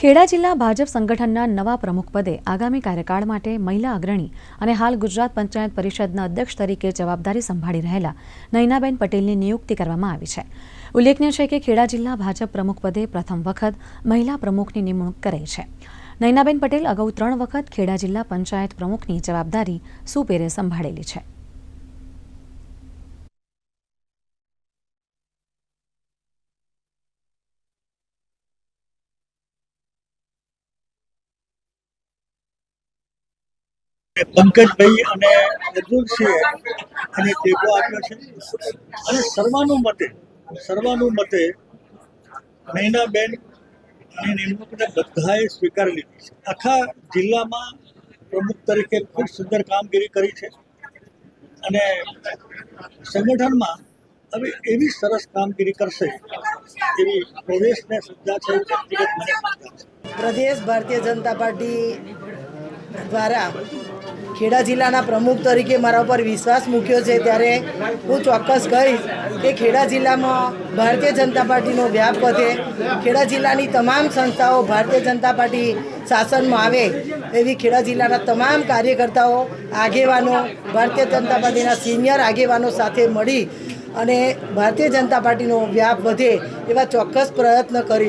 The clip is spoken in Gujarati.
ખેડા જિલ્લા ભાજપ સંગઠનના નવા પ્રમુખ પદે આગામી કાર્યકાળ માટે મહિલા અગ્રણી અને હાલ ગુજરાત પંચાયત પરિષદના અધ્યક્ષ તરીકે જવાબદારી સંભાળી રહેલા નયનાબેન પટેલની નિયુક્તિ કરવામાં આવી છે. ઉલ્લેખનીય છે કે ખેડા જિલ્લા ભાજપ પ્રમુખ પદે પ્રથમ વખત મહિલા પ્રમુખની નિમણૂક કરાઈ છે. નયનાબેન પટેલ અગાઉ ત્રણ વખત ખેડા જિલ્લા પંચાયત પ્રમુખની જવાબદારી સુપેરે સંભાળેલી છે. પંકજભાઈ અને અર્જુનસિંહે અને ટેકો આપ્યો છે. અને સર્વાનુમતે સર્વાનુમતે નૈનાબેનની નિમણૂકને બધાએ સ્વીકારી લીધી છે. આખા જિલ્લામાં પ્રમુખ તરીકે ખૂબ સુંદર કામગીરી કરી છે. અને સંગઠનમાં હવે એવી સરસ કામગીરી કરશે એવી પ્રદેશને શ્રદ્ધા છે, વ્યક્તિગત મને શ્રદ્ધા છે. પ્રદેશ ભારતીય જનતા પાર્ટી દ્વારા ખેડા જિલ્લાના પ્રમુખ તરીકે મારા ઉપર વિશ્વાસ મૂક્યો છે ત્યારે હું ચોક્કસ કહીશ કે ખેડા જિલ્લામાં ભારતીય જનતા પાર્ટીનો વ્યાપ વધે. ખેડા જિલ્લાની તમામ સંસ્થાઓ ભારતીય જનતા પાર્ટી શાસનમાં આવે એવી ખેડા જિલ્લાના તમામ કાર્યકર્તાઓ, આગેવાનો, ભારતીય જનતા પાર્ટીના સિનિયર આગેવાનો સાથે મળી અને ભારતીય જનતા પાર્ટીનો વ્યાપ વધે એવા ચોક્કસ પ્રયત્ન કરીશ.